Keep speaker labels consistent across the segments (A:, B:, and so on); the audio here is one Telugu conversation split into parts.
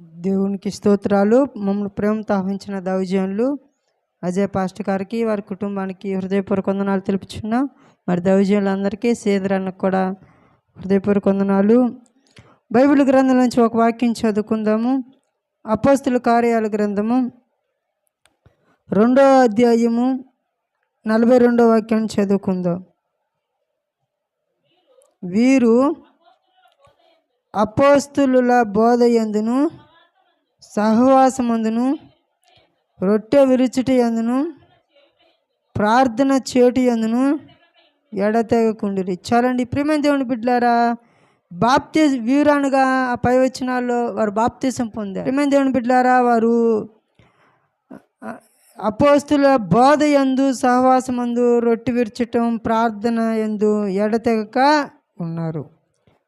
A: దేవునికి స్తోత్రాలు మమ్మల్ని ప్రేమతో ఆహ్వించిన దౌజన్లు అజయ్ పాస్టర్ గారికి వారి కుటుంబానికి హృదయపూర్వక వందనాలు తెలుపుచున్నాం. మరి దౌర్జన్యులందరికీ సేదరానికి కూడా హృదయపూర్వక వందనాలు. బైబిల్ గ్రంథం నుంచి ఒక వాక్యం చదువుకుందాము. అపోస్తుల కార్యాల గ్రంథము. రెండో అధ్యాయము నలభై రెండో వాక్యాన్ని చదువుకుందాం. వీరు అపోస్తులుల బోధ ఎందును? సహవాసమందును రొట్టె విరుచుటి ఎందును ప్రార్థన చేటి ఎందును ఎడతెగకుండిరి. చాలండి ప్రేమైన దేవుని బిడ్డలారా బాప్తి వీరానుగా ఆ పై వచ్చినాల్లో వారు బాప్తీసం పొందారు. ప్రేమైన దేవుని బిడ్డలారా వారు అపోస్తుల బోధ ఎందు సహవాసమందు రొట్టె విరచటం ప్రార్థన ఎందు ఎడతెగక ఉన్నారు.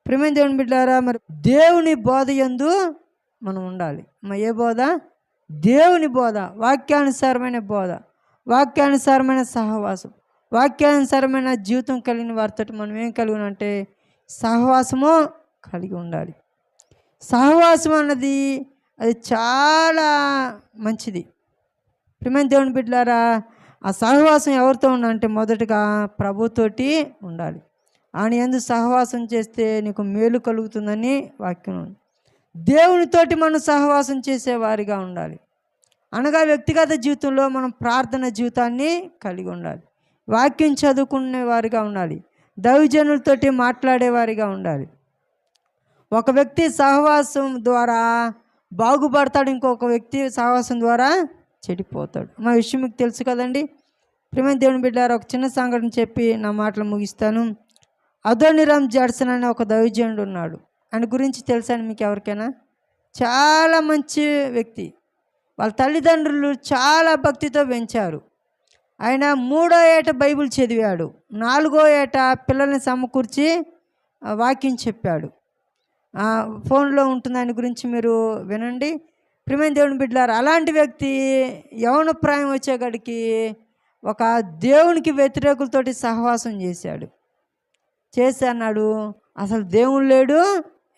A: ప్రేమైన దేవుని బిడ్డారా మరి దేవుని బోధ ఎందు మనం ఉండాలి. ఏ బోధ? దేవుని బోధ వాక్యానుసారమైన బోధ వాక్యానుసారమైన సహవాసం వాక్యానుసారమైన జీవితం కలిగిన వారితో మనం ఏం కలిగి అంటే సహవాసము కలిగి ఉండాలి. సహవాసం అన్నది అది చాలా మంచిది. ప్రిమైన దేవుని బిడ్డలారా ఆ సహవాసం ఎవరితో ఉండాలంటే మొదటగా ప్రభుతోటి ఉండాలి. ఆయన ఎందు సహవాసం చేస్తే నీకు మేలు కలుగుతుందని వాక్యం ఉంది. దేవునితోటి మనం సహవాసం చేసేవారిగా ఉండాలి. అనగా వ్యక్తిగత జీవితంలో మనం ప్రార్థన జీవితాన్ని కలిగి ఉండాలి. వాక్యం చదువుకునే వారిగా ఉండాలి. దైవజనులతోటి మాట్లాడేవారిగా ఉండాలి. ఒక వ్యక్తి సహవాసం ద్వారా బాగుపడతాడు ఇంకొక వ్యక్తి సహవాసం ద్వారా చెడిపోతాడు. మా విషయం మీకు తెలుసు కదండి. ప్రేమ దేవుని బిడ్డారు ఒక చిన్న సంఘటన చెప్పి నా మాటలు ముగిస్తాను. అదోనిరామ్ జాడ్సన్ అనే ఒక దైవజనుడు ఉన్నాడు. ఆయన గురించి తెలుసాను మీకు ఎవరికైనా చాలా మంచి వ్యక్తి. వాళ్ళ తల్లిదండ్రులు చాలా భక్తితో పెంచారు. ఆయన మూడో ఏట బైబిల్ చదివాడు. నాలుగో ఏట పిల్లల్ని సమకూర్చి వాక్యం చెప్పాడు. ఫోన్లో ఉంటుంది ఆయన గురించి మీరు వినండి. ప్రియమైన దేవుని బిడ్డలారు అలాంటి వ్యక్తి యవన ప్రాయం వచ్చేకాడికి ఒక దేవునికి వ్యతిరేకులతోటి సహవాసం చేశాడు. చేసి అన్నాడు అసలు దేవుడు లేడు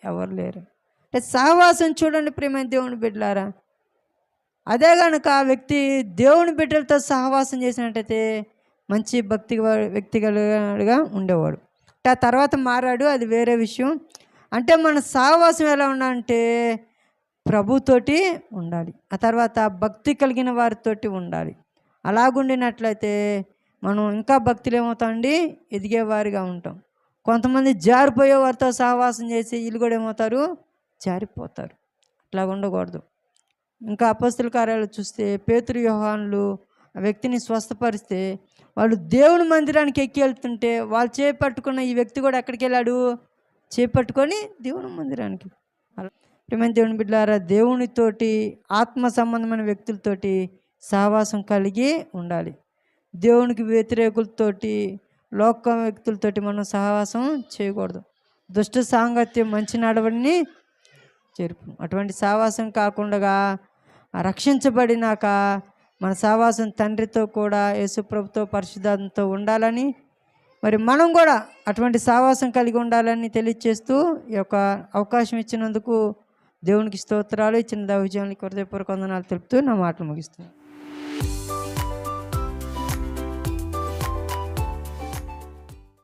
A: ఎవరు లేరు. అంటే సహవాసం చూడండి ప్రియమైన దేవుని బిడ్డలారా. అదే కనుక ఆ వ్యక్తి దేవుని బిడ్డలతో సహవాసం చేసినట్టయితే మంచి భక్తి వ్యక్తిగలుగా ఉండేవాడు. అంటే ఆ తర్వాత మారాడు అది వేరే విషయం. అంటే మన సహవాసం ఎలా ఉండాలంటే ప్రభుతోటి ఉండాలి. ఆ తర్వాత భక్తి కలిగిన వారితోటి ఉండాలి. అలాగుండినట్లయితే మనం ఇంకా భక్తులు ఏమవుతామండి ఎదిగేవారిగా ఉంటాం. కొంతమంది జారిపోయే వారితో సహవాసం చేసి వీళ్ళు కూడా ఏమవుతారు? జారిపోతారు. అట్లా ఉండకూడదు. ఇంకా అపస్తుల కార్యాలు చూస్తే పేతురు యోహాన్లు ఆ వ్యక్తిని స్వస్థపరిస్తే వాళ్ళు దేవుని మందిరానికి ఎక్కి వెళ్తుంటే వాళ్ళు చేపట్టుకున్న ఈ వ్యక్తి కూడా ఎక్కడికి వెళ్ళాడు? చేపట్టుకొని దేవుని మందిరానికి. ప్రేమ దేవుని బిడ్డారా దేవునితోటి ఆత్మ సంబంధమైన వ్యక్తులతోటి సహవాసం కలిగి ఉండాలి. దేవునికి వ్యతిరేకులతోటి లోక వ్యక్తులతోటి మనం సహవాసం చేయకూడదు. దుష్ట సాంగత్యం మంచి నడవడిని చేరుకు అటువంటి సావాసం కాకుండా రక్షించబడినాక మన సావాసం తండ్రితో కూడా యేసుప్రభుతో పరిశుద్ధంతో ఉండాలని మరి మనం కూడా అటువంటి సావాసం కలిగి ఉండాలని తెలియచేస్తూ ఈ యొక్క అవకాశం ఇచ్చినందుకు దేవునికి స్తోత్రాలు. ఇచ్చిన దౌర్జన్యానికి హృదయపూర్వక వందనాలు తెలుపుతూ నా మాటలు ముగిస్తున్నాను.